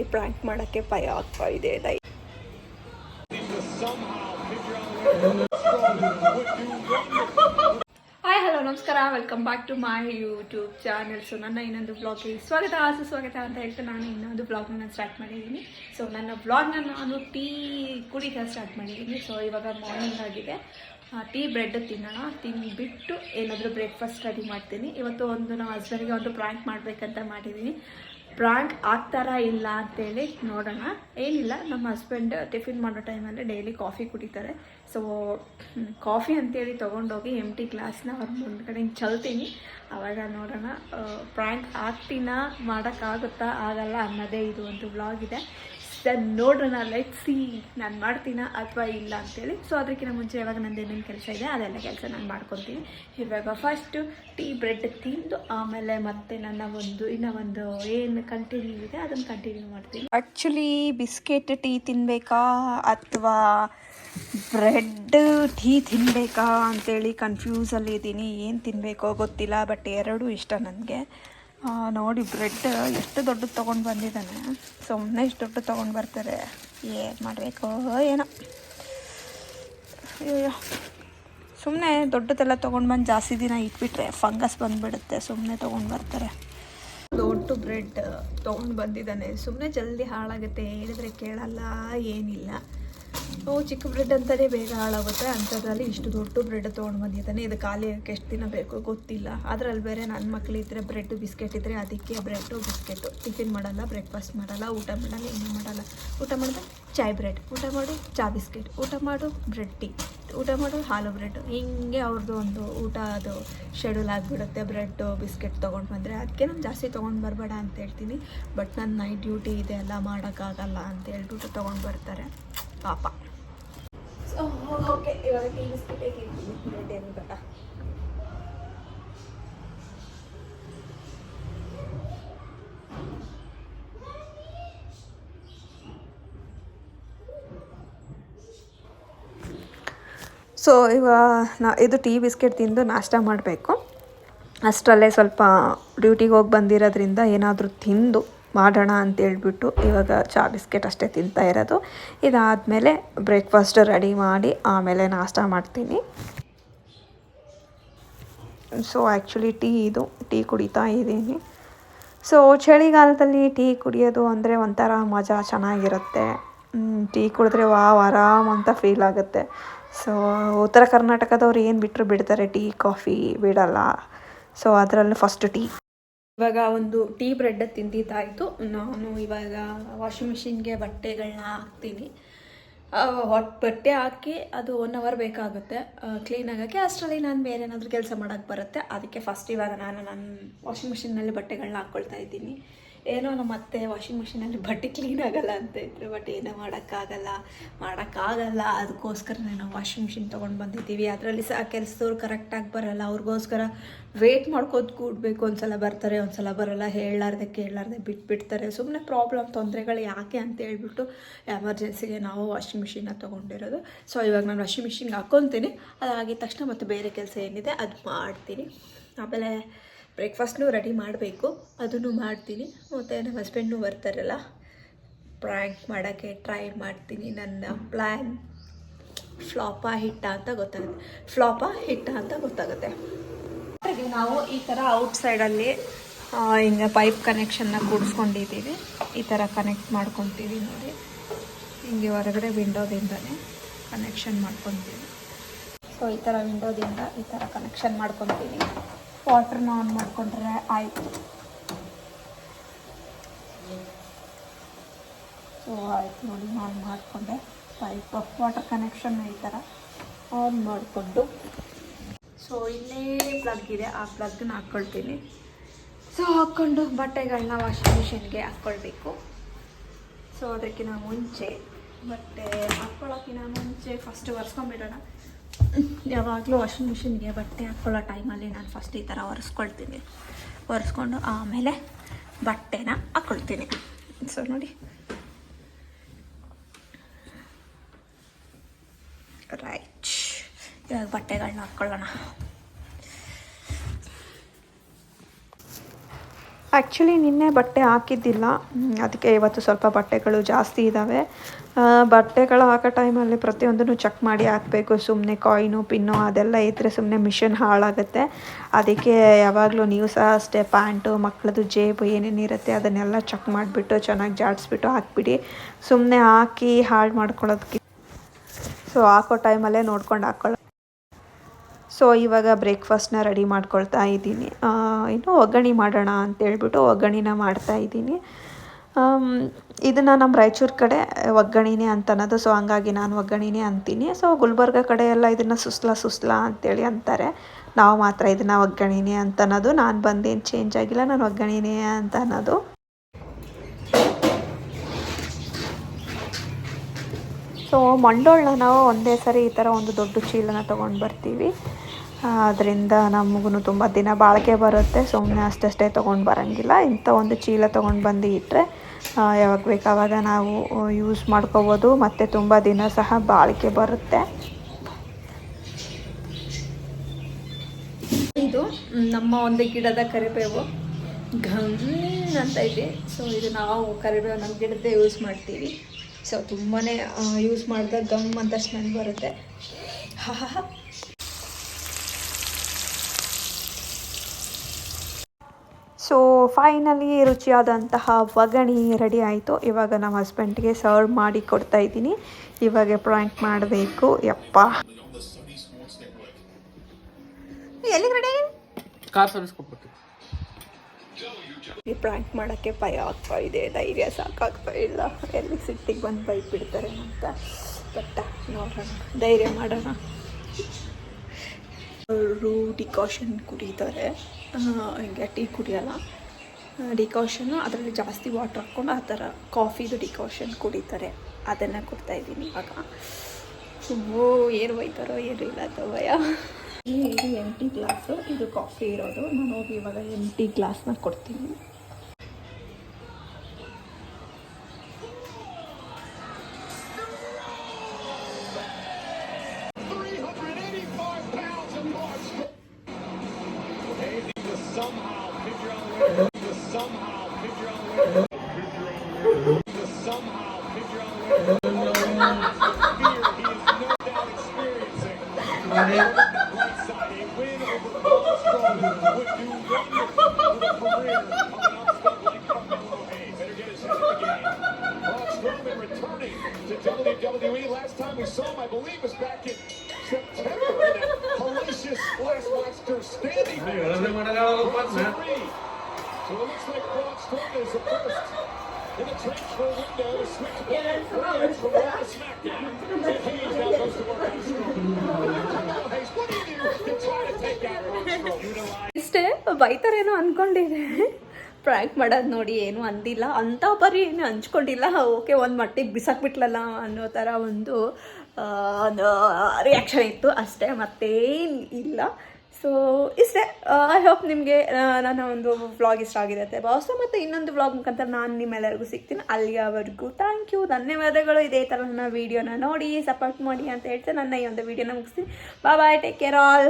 ಈ ಪ್ರ್ಯಾಂಕ್ ಮಾಡೋಕ್ಕೆ ಭಯ ಆಗ್ತಾ ಇದೆ. ದಯ ಹಾಯ್ ಹಲೋ ನಮಸ್ಕಾರ. Welcome back to my YouTube channel so ನನ್ನ ಇನ್ನೊಂದು ಬ್ಲಾಗ್ಗೆ ಸ್ವಾಗತ ಸುಸ್ವಾಗತ ಅಂತ ಹೇಳ್ತಾ ನಾನು ಇನ್ನೊಂದು ಬ್ಲಾಗ್ನ ನಾನು ಸ್ಟಾರ್ಟ್ ಮಾಡಿದ್ದೀನಿ. ಸೊ ನನ್ನ ಬ್ಲಾಗ್ನ ನಾನು ಟೀ ಕುಡಿತಾ ಸ್ಟಾರ್ಟ್ ಮಾಡಿದ್ದೀನಿ. ಸೊ ಇವಾಗ ಮಾರ್ನಿಂಗ್ ಆಗಿದೆ. ಟೀ ಬ್ರೆಡ್ ತಿನ್ನೋಣ. ತಿಂದುಬಿಟ್ಟು ಏನಾದರೂ ಬ್ರೇಕ್ಫಾಸ್ಟ್ ರೆಡಿ ಮಾಡ್ತೀನಿ. ಇವತ್ತು ಒಂದು ನಮ್ಮ ಹಸ್ಬೆಂಡ್ಗೆ ಒಂದು ಪ್ರಾಂಕ್ ಮಾಡಬೇಕಂತ ಮಾಡಿದ್ದೀನಿ. ಪ್ರಾಂಕ್ ಆಗ್ತಾರಾ ಇಲ್ಲ ಅಂತೇಳಿ ನೋಡೋಣ. ಏನಿಲ್ಲ, ನಮ್ಮ ಹಸ್ಬೆಂಡ್ ಟಿಫಿನ್ ಮಾಡೋ ಟೈಮಲ್ಲಿ ಡೈಲಿ ಕಾಫಿ ಕುಡಿತಾರೆ. ಸೊ ಕಾಫಿ ಅಂತೇಳಿ ತೊಗೊಂಡೋಗಿ ಎಂ ಟಿ ಗ್ಲಾಸ್ನ ಅವ್ರ ಮುಂದ್ಗಡೆ ಹಿಂಗೆ ಚಲ್ತೀನಿ. ಅವಾಗ ನೋಡೋಣ ಪ್ರಾಂಕ್ ಆಗ್ತೀನಾ, ಮಾಡೋಕ್ಕಾಗುತ್ತಾ, ಆಗಲ್ಲ ಅನ್ನೋದೇ ಇದು ಒಂದು ವ್ಲಾಗ್ ಇದೆ. ಸರ್ ನೋಡೋಣ ಲೆಟ್ ಸಿ ನಾನು ಮಾಡ್ತೀನಾ ಅಥವಾ ಇಲ್ಲ ಅಂತೇಳಿ. ಸೊ ಅದಕ್ಕಿಂತ ಮುಂಚೆ ಇವಾಗ ನಂದು ಏನೇನು ಕೆಲಸ ಇದೆ, ಅದೆಲ್ಲ ಕೆಲಸ ನಾನು ಮಾಡ್ಕೊತೀನಿ. ಇವಾಗ ಫಸ್ಟು ಟೀ, ಬ್ರೆಡ್ ತಿಂದು ಆಮೇಲೆ ಮತ್ತೆ ನನ್ನ ಒಂದು, ಇನ್ನೂ ಒಂದು ಏನು ಕಂಟಿನ್ಯೂ ಇದೆ, ಅದನ್ನು ಕಂಟಿನ್ಯೂ ಮಾಡ್ತೀನಿ. ಆ್ಯಕ್ಚುಲಿ ಬಿಸ್ಕೆಟ್ ಟೀ ತಿನ್ನಬೇಕಾ ಅಥವಾ ಬ್ರೆಡ್ ಟೀ ತಿನ್ನಬೇಕಾ ಅಂತೇಳಿ ಕನ್ಫ್ಯೂಸಲ್ಲಿ ಇದ್ದೀನಿ. ಏನು ತಿನ್ನಬೇಕೋ ಗೊತ್ತಿಲ್ಲ ಬಟ್ ಎರಡೂ ಇಷ್ಟ ನನಗೆ. ನೋಡಿ ಬ್ರೆಡ್ ಎಷ್ಟು ದೊಡ್ಡದು ತೊಗೊಂಡು ಬಂದಿದ್ದಾನೆ. ಸುಮ್ಮನೆ ಇಷ್ಟು ದೊಡ್ಡ ತೊಗೊಂಡು ಬರ್ತಾರೆ. ಏನು ಮಾಡಬೇಕು ಏನೋ. ಅಯ್ಯೋ ಸುಮ್ಮನೆ ದೊಡ್ಡದೆಲ್ಲ ತೊಗೊಂಡು ಬಂದು ಜಾಸ್ತಿ ದಿನ ಇಟ್ಬಿಟ್ರೆ ಫಂಗಸ್ ಬಂದುಬಿಡುತ್ತೆ. ಸುಮ್ಮನೆ ತೊಗೊಂಡು ಬರ್ತಾರೆ. ದೊಡ್ಡ ಬ್ರೆಡ್ ತೊಗೊಂಡು ಬಂದಿದ್ದಾನೆ. ಸುಮ್ಮನೆ ಜಲ್ದಿ ಹಾಳಾಗುತ್ತೆ. ಹೇಳಿದ್ರೆ ಕೇಳಲ್ಲ. ಏನಿಲ್ಲ. ಓ, ಚಿಕ್ಕ ಬ್ರೆಡ್ ಅಂತಲೇ ಬೇಗ ಹಾಳಾಗುತ್ತೆ. ಅಂಥದ್ರಲ್ಲಿ ಇಷ್ಟು ದೊಡ್ಡ ಬ್ರೆಡ್ ತೊಗೊಂಡು ಬಂದಿದ್ದಾನೆ ಇದು ಖಾಲಿ ಎಷ್ಟು ದಿನ ಬೇಕು ಗೊತ್ತಿಲ್ಲ. ಅದರಲ್ಲಿ ಬೇರೆ ನನ್ನ ಮಕ್ಕಳಿದ್ರೆ ಬ್ರೆಡ್ ಬಿಸ್ಕೆಟ್ ಇದ್ದರೆ ಅದಕ್ಕೆ ಬ್ರೆಡ್ಡು ಬಿಸ್ಕೆಟು ಟಿಫಿನ್ ಮಾಡಲ್ಲ ಬ್ರೇಕ್ಫಾಸ್ಟ್ ಮಾಡಲ್ಲ, ಊಟ ಮಾಡಲ್ಲ ಏನೂ ಮಾಡಲ್ಲ. ಊಟ ಮಾಡಿದ್ರೆ ಚಾಯ್ ಬ್ರೆಡ್ ಊಟ ಮಾಡು ಚಾ ಬಿಸ್ಕೆಟ್ ಊಟ ಮಾಡು ಬ್ರೆಡ್ ಟೀ ಊಟ ಮಾಡು ಹಾಲು ಬ್ರೆಡ್ ಹಿಂಗೆ ಅವ್ರದ್ದು ಒಂದು ಊಟ ಅದು ಶೆಡ್ಯೂಲ್ ಆಗಿಬಿಡುತ್ತೆ. ಬ್ರೆಡ್ಡು ಬಿಸ್ಕೆಟ್ ತೊಗೊಂಡು ಬಂದರೆ. ಅದಕ್ಕೆ ನಾನು ಜಾಸ್ತಿ ತೊಗೊಂಡು ಬರಬೇಡ ಅಂತ ಹೇಳ್ತೀನಿ. ಬಟ್ ನನ್ನ ನೈಟ್ ಡ್ಯೂಟಿ ಇದೆ ಎಲ್ಲ ಮಾಡೋಕ್ಕಾಗಲ್ಲ ಅಂತ ಹೇಳ್ಬಿಟ್ಟು ತೊಗೊಂಡು ಬರ್ತಾರೆ. ಪಾಪ. ಸೊ ಓಕೆ ಇವಾಗ ಟೀ ಬಿಸ್ಕೆಟೇ ಬೇಡ ಸೊ ಇವಾಗ ನಾ ಇದು ಟೀ ಬಿಸ್ಕೆಟ್ ತಿಂದು ನಾಷ್ಟ ಮಾಡಬೇಕು. ಅಷ್ಟರಲ್ಲೇ ಸ್ವಲ್ಪ ಡ್ಯೂಟಿಗೆ ಹೋಗಿ ಬಂದಿರೋದ್ರಿಂದ ಏನಾದರೂ ತಿಂದು ಮಾಡೋಣ ಅಂತ ಹೇಳ್ಬಿಟ್ಟು ಇವಾಗ ಚಾ ಬಿಸ್ಕೆಟ್ ಅಷ್ಟೇ ತಿಂತಾ ಇರೋದು. ಇದಾದಮೇಲೆ ಬ್ರೇಕ್ಫಾಸ್ಟ್ ರೆಡಿ ಮಾಡಿ ಆಮೇಲೆ ನಾಷ್ಟ ಮಾಡ್ತೀನಿ. ಸೊ ಆ್ಯಕ್ಚುಲಿ ಟೀ ಇದು, ಟೀ ಕುಡಿತಾ ಇದ್ದೀನಿ. ಸೊ ಚಳಿಗಾಲದಲ್ಲಿ ಟೀ ಕುಡಿಯೋದು ಅಂದರೆ ಒಂಥರ ಮಜಾ ಚೆನ್ನಾಗಿರುತ್ತೆ. ಟೀ ಕುಡಿದ್ರೆ ವಾವ್, ಆರಾಮ್ ಅಂತ ಫೀಲ್ ಆಗುತ್ತೆ. ಸೊ ಉತ್ತರ ಕರ್ನಾಟಕದವ್ರು ಏನು ಬಿಟ್ಟರು ಬಿಡ್ತಾರೆ, ಟೀ, ಕಾಫಿ ಬಿಡಲ್ಲ. ಸೊ ಅದರಲ್ಲೂ ಫಸ್ಟ್ ಟೀ. ಇವಾಗ ಒಂದು ಟೀ ಬ್ರೆಡ್ ತಿಂದಿದ್ದಾಯಿತು. ನಾನು ಇವಾಗ ವಾಷಿಂಗ್ ಮಿಷಿನ್ಗೆ ಬಟ್ಟೆಗಳನ್ನ ಹಾಕ್ತೀನಿ. ಹೊಟ್ ಬಟ್ಟೆ ಹಾಕಿ ಅದು ಒನ್ ಅವರ್ ಬೇಕಾಗುತ್ತೆ. ಕ್ಲೀನ್ ಆಗೋಕ್ಕೆ ಅಷ್ಟರಲ್ಲಿ ನಾನು ಬೇರೆ ಏನಾದರೂ ಕೆಲಸ ಮಾಡೋಕ್ಕೆ ಬರುತ್ತೆ. ಅದಕ್ಕೆ ಫಸ್ಟ್ ಇವಾಗ ನಾನು ನನ್ನ ವಾಷಿಂಗ್ ಮಿಷಿನ್ನಲ್ಲಿ ಬಟ್ಟೆಗಳನ್ನ ಹಾಕ್ಕೊಳ್ತಾ ಇದ್ದೀನಿ. ಏನೋ ನಮ್ಮ ಅತ್ತೆ ವಾಷಿಂಗ್ ಮಿಷಿನಲ್ಲಿ ಬಟ್ಟೆ ಕ್ಲೀನ್ ಆಗಲ್ಲ ಅಂತ ಇದ್ರು ಬಟ್ ಏನೋ ಮಾಡೋಕ್ಕಾಗಲ್ಲ ಮಾಡೋಕ್ಕಾಗಲ್ಲ. ಅದಕ್ಕೋಸ್ಕರನೇ ನಾವು ವಾಷಿಂಗ್ ಮಿಷಿನ್ ತೊಗೊಂಡು ಬಂದಿದ್ದೀವಿ. ಅದರಲ್ಲಿ ಸಹ ಕೆಲಸದವ್ರು ಕರೆಕ್ಟಾಗಿ ಬರಲ್ಲ. ಅವ್ರಿಗೋಸ್ಕರ ವೇಟ್ ಮಾಡ್ಕೋದು ಕೂಡಬೇಕು. ಒಂದ್ಸಲ ಬರ್ತಾರೆ, ಒಂದ್ಸಲ ಬರಲ್ಲ. ಹೇಳಲಾರ್ದೆ ಕೇಳಲಾರ್ದೆ ಬಿಟ್ಬಿಡ್ತಾರೆ. ಸುಮ್ಮನೆ ಪ್ರಾಬ್ಲಮ್ ತೊಂದರೆಗಳು ಯಾಕೆ ಅಂತ ಹೇಳ್ಬಿಟ್ಟು ಎಮರ್ಜೆನ್ಸಿಗೆ ನಾವು ವಾಷಿಂಗ್ ಮಿಷಿನ ತೊಗೊಂಡಿರೋದು. ಸೊ ಇವಾಗ ನಾನು ವಾಷಿಂಗ್ ಮಿಷಿನ್ಗೆ ಹಾಕ್ಕೊತೀನಿ ಅದಾಗಿದ ತಕ್ಷಣ ಮತ್ತೆ ಬೇರೆ ಕೆಲಸ ಏನಿದೆ ಅದು ಮಾಡ್ತೀನಿ. ಆಮೇಲೆ ಬ್ರೇಕ್ಫಾಸ್ಟ್ನೂ ರೆಡಿ ಮಾಡಬೇಕು, ಅದನ್ನು ಮಾಡ್ತೀನಿ. ಮತ್ತು ನಮ್ಮ ಹಸ್ಬೆಂಡ್ನು ಬರ್ತಾರಲ್ಲ ಪ್ರ್ಯಾಂಕ್ ಮಾಡೋಕ್ಕೆ ಟ್ರೈ ಮಾಡ್ತೀನಿ ನನ್ನ ಪ್ಲ್ಯಾನ್ ಫ್ಲಾಪಾ ಹಿಟ್ಟ ಅಂತ ಗೊತ್ತಾಗುತ್ತೆ. ಫ್ಲಾಪಾ ಹಿಟ್ಟ ಅಂತ ಗೊತ್ತಾಗುತ್ತೆ. ನಾವು ಈ ಥರ ಔಟ್ಸೈಡಲ್ಲಿ ಹಿಂಗೆ ಪೈಪ್ ಕನೆಕ್ಷನ್ನ ಕೂಡಿಸ್ಕೊಂಡಿದ್ದೀವಿ. ಈ ಥರ ಕನೆಕ್ಟ್ ಮಾಡ್ಕೊತೀವಿ ನೋಡಿ. ಹಿಂಗೆ ಹೊರಗಡೆ ವಿಂಡೋದಿಂದನೇ ಕನೆಕ್ಷನ್ ಮಾಡ್ಕೊತೀವಿ. ಸೊ ಈ ಥರ ವಿಂಡೋದಿಂದ ಈ ಥರ ಕನೆಕ್ಷನ್ ಮಾಡ್ಕೊತೀವಿ. ವಾಟ್ರನ್ನ ಆನ್ ಮಾಡಿಕೊಂಡ್ರೆ ಆಯಿತು. ಸೊ ಆಯ್ತು ನೋಡಿ ಆನ್ ಮಾಡಿಕೊಂಡೆ. ಪೈಪ್ ವಾಟರ್ ಕನೆಕ್ಷನ್ ಈ ಥರ ಆನ್ ಮಾಡಿಕೊಂಡು. ಸೊ ಇಲ್ಲೇ ಪ್ಲಗ್ ಇದೆ. ಆ ಪ್ಲಗ್ನ ಹಾಕ್ಕೊಳ್ತೀನಿ ಸೊ ಹಾಕ್ಕೊಂಡು ಬಟ್ಟೆಗಳನ್ನ ವಾಷಿಂಗ್ ಮಿಷಿನ್ಗೆ ಹಾಕ್ಕೊಳ್ಬೇಕು ಸೊ ಅದಕ್ಕಿಂತ ಮುಂಚೆ ಬಟ್ಟೆ ಹಾಕ್ಕೊಳ್ಳೋಕ್ಕಿಂತ ಮುಂಚೆ ಫಸ್ಟ್ ಒರೆಸ್ಕೊಂಬಿಡೋಣ. ಯಾವಾಗಲೂ ವಾಷಿಂಗ್ ಮಿಷಿನ್ಗೆ ಬಟ್ಟೆ ಹಾಕ್ಕೊಳ್ಳೋ ಟೈಮಲ್ಲಿ ನಾನು ಫಸ್ಟ್ ಈ ಥರ ಒರೆಸ್ಕೊಳ್ತೀನಿ. ಒರೆಸ್ಕೊಂಡು ಆಮೇಲೆ ಬಟ್ಟೆನ ಹಾಕ್ಕೊಳ್ತೀನಿ ಸೊ ನೋಡಿ. ರೈಟ್ ಇವಾಗ ಬಟ್ಟೆಗಳನ್ನ ಹಾಕ್ಕೊಳ್ಳೋಣ ಆ್ಯಕ್ಚುಲಿ ನಿನ್ನೆ ಬಟ್ಟೆ ಹಾಕಿದ್ದಿಲ್ಲ. ಅದಕ್ಕೆ ಇವತ್ತು ಸ್ವಲ್ಪ ಬಟ್ಟೆಗಳು ಜಾಸ್ತಿ ಇದ್ದಾವೆ ಬಟ್ಟೆಗಳು ಹಾಕೋ ಟೈಮಲ್ಲಿ ಪ್ರತಿಯೊಂದನ್ನು ಚೆಕ್ ಮಾಡಿ ಹಾಕಬೇಕು. ಸುಮ್ಮನೆ ಕಾಯಿನು, ಪಿನ್ನು ಅದೆಲ್ಲ ಇದ್ದರೆ ಸುಮ್ಮನೆ ಮಿಷನ್ ಹಾಳಾಗುತ್ತೆ. ಅದಕ್ಕೆ ಯಾವಾಗಲೂ ನೀವು ಸಹ ಅಷ್ಟೇ ಪ್ಯಾಂಟು ಮಕ್ಕಳದು ಜೇಬು ಏನೇನಿರುತ್ತೆ ಅದನ್ನೆಲ್ಲ ಚೆಕ್ ಮಾಡಿಬಿಟ್ಟು ಚೆನ್ನಾಗಿ ಜಾಡಿಸ್ಬಿಟ್ಟು ಹಾಕ್ಬಿಡಿ. ಸುಮ್ಮನೆ ಹಾಕಿ ಹಾಳು ಮಾಡ್ಕೊಳ್ಳೋದಕ್ಕೆ ಸೊ ಹಾಕೋ ಟೈಮಲ್ಲೇ ನೋಡ್ಕೊಂಡು ಹಾಕ್ಕೊಳ್ಳೋ ಸೊ ಇವಾಗ ಬ್ರೇಕ್ಫಾಸ್ಟ್ನ ರೆಡಿ ಮಾಡ್ಕೊಳ್ತಾ ಇದ್ದೀನಿ. ಏನು ಒಗ್ಗರಣೆ ಮಾಡೋಣ ಅಂತೇಳ್ಬಿಟ್ಟು ಒಗ್ಗರಣೆನ ಮಾಡ್ತಾ ಇದ್ದೀನಿ. ಇದನ್ನು ನಮ್ಮ ರಾಯಚೂರು ಕಡೆ ಒಗ್ಗರಣೆನೇ ಅಂತ ಅನ್ನೋದು. ಸೊ ಹಂಗಾಗಿ ನಾನು ಒಗ್ಗರಣೆನೇ ಅಂತೀನಿ. ಸೊ ಗುಲ್ಬರ್ಗ ಕಡೆ ಎಲ್ಲ ಇದನ್ನು ಸುಸ್ಲಾ ಸುಸ್ಲಾ ಅಂತೇಳಿ ಅಂತಾರೆ. ನಾವು ಮಾತ್ರ ಇದನ್ನು ಒಗ್ಗರಣೆನೇ ಅಂತ ಅನ್ನೋದು. ನಾನು ಬಂದೇನು ಚೇಂಜ್ ಆಗಿಲ್ಲ. ನಾನು ಒಗ್ಗರಣೆನೇ ಅಂತ ಅನ್ನೋದು. ಸೊ ಮಂಡೋಳನ್ನ ನಾವು ಒಂದೇ ಸರಿ ಈ ಥರ ಒಂದು ದೊಡ್ಡ ಚೀಲನ ತೊಗೊಂಡು ಬರ್ತೀವಿ. ಅದರಿಂದ ನಮಗೂ ತುಂಬ ದಿನ ಬಾಳಿಕೆ ಬರುತ್ತೆ ಸುಮ್ಮನೆ ಅಷ್ಟಷ್ಟೇ ತೊಗೊಂಡು ಬರೋಂಗಿಲ್ಲ. ಇಂಥ ಒಂದು ಚೀಲ ತೊಗೊಂಡು ಬಂದು ಇಟ್ಟರೆ ಯಾವಾಗ ಬೇಕಾವಾಗ ನಾವು ಯೂಸ್ ಮಾಡ್ಕೋಬೋದು. ಮತ್ತು ತುಂಬ ದಿನ ಸಹ ಬಾಳಿಕೆ ಬರುತ್ತೆ. ಇದು ನಮ್ಮ ಒಂದು ಗಿಡದ ಕರಿಬೇವು. ಘಮ್ ಅಂತ ಇದೆ. ಸೊ ಇದು ನಾವು ಕರಿಬೇವು ನಮ್ಮ ಗಿಡದ್ದೇ ಯೂಸ್ ಮಾಡ್ತೀವಿ. ಸೊ ತುಂಬಾ ಯೂಸ್ ಮಾಡಿದಾಗ ಗಮ್ ಅಂತ ಸ್ಮೆಲ್ ಬರುತ್ತೆ. ಹಾ. ಸೊ ಫೈನಲಿ ರುಚಿಯಾದಂತಹ ಒಗಣಿ ರೆಡಿ ಆಯಿತು. ಇವಾಗ ನಮ್ಮ ಹಸ್ಬೆಂಡ್ಗೆ ಸರ್ವ್ ಮಾಡಿ ಕೊಡ್ತಾ ಇದ್ದೀನಿ. ಇವಾಗ ಪ್ರಾಂಕ್ ಮಾಡಬೇಕು. ಯಪ್ಪ. ಎಲ್ಲಿಗೆ ರೆಡಿ ಕಾರ್ ಸರ್ವಿಸ್ ಕೊಟ್ಬಿಟ್ಟು. ಈ ಪ್ರ್ಯಾಂಕ್ ಮಾಡೋಕ್ಕೆ ಭಯ ಆಗ್ತಾ ಇದೆ. ಧೈರ್ಯ ಸಾಕಾಗ್ತಾ ಇಲ್ಲ. ಎಲ್ಲಿ ಸಿಟ್ಟಿಗೆ ಬಂದು ಬೈಕ್ ಬಿಡ್ತಾರೆ ಅಂತ. ಬಟ್ಟ ನೋಡೋಣ. ಧೈರ್ಯ ಮಾಡೋಣ. ಅವರು ಡಿಕಾಷನ್ ಕುಡಿತಾರೆ. ಹಿಂಗೆ ಟೀ ಕುಡಿಯೋಲ್ಲ. ಡಿಕಾಷನ್ನು ಅದರಲ್ಲಿ ಜಾಸ್ತಿ ವಾಟರ್ ಹಾಕ್ಕೊಂಡು ಆ ಥರ ಕಾಫಿದು ಡಿಕಾಷನ್ ಕುಡಿತಾರೆ. ಅದನ್ನು ಕೊಡ್ತಾ ಇದ್ದೀನಿ ಇವಾಗ. ಓ ಏನು ಹೋಯ್ತಾರೋ ಏನು ಇಲ್ಲ ಭಯ ಇದು ಎಂಟಿ ಗ್ಲಾಸು ಇದು ಕಾಫಿ ಇರೋದು. ನಾನು ಹೋಗಿ ಇವಾಗ ಎಂಟಿ ಗ್ಲಾಸ್ನ ಕೊಡ್ತೀನಿ. WWE. Last time we saw him, I believe, was back in September in that. So it looks like Braun Strowman is the first in the transfer window from Raw to SmackDown. Hayes? ಇಷ್ಟೇ ಬೈತಾರೇನೋ ಅನ್ಕೊಂಡಿದ್ದೆ prank ಮಾಡೋದು ನೋಡಿ ಏನು ಅಂದಿಲ್ಲ ಅಂಥ ಬರಿ ಏನು ಹಂಚ್ಕೊಂಡಿಲ್ಲ okay ಒಂದು ಮಟ್ಟಿಗೆ ಬಿಸಾಕ್ಬಿಟ್ಲಲ್ಲ ಅನ್ನೋ ಥರ ಒಂದು ರಿಯಾಕ್ಷನ್ ಇತ್ತು ಅಷ್ಟೇ ಮತ್ತೇನು ಇಲ್ಲ ಸೊ ಇಷ್ಟೇ ಐ ಹೋಪ್ ನಿಮಗೆ ನನ್ನ ಒಂದು ವ್ಲಾಗ್ ಇಷ್ಟ ಆಗಿದೆ ಬಾಸ್ ಮತ್ತು ಇನ್ನೊಂದು ವ್ಲಾಗ್ ಮುಖಾಂತರ ನಾನು ನಿಮ್ಮೆಲ್ಲರಿಗೂ ಸಿಗ್ತೀನಿ. ಅಲ್ಲಿಯವರೆಗೂ ಥ್ಯಾಂಕ್ ಯು ಧನ್ಯವಾದಗಳು. ಇದೇ ಥರ ನನ್ನ ವೀಡಿಯೋನ ನೋಡಿ ಸಪೋರ್ಟ್ ಮಾಡಿ ಅಂತ ಹೇಳ್ತಾ ನನ್ನ ಈ ಒಂದು ವೀಡಿಯೋನ ಮುಗಿಸ್ತೀನಿ. Bye bye take care all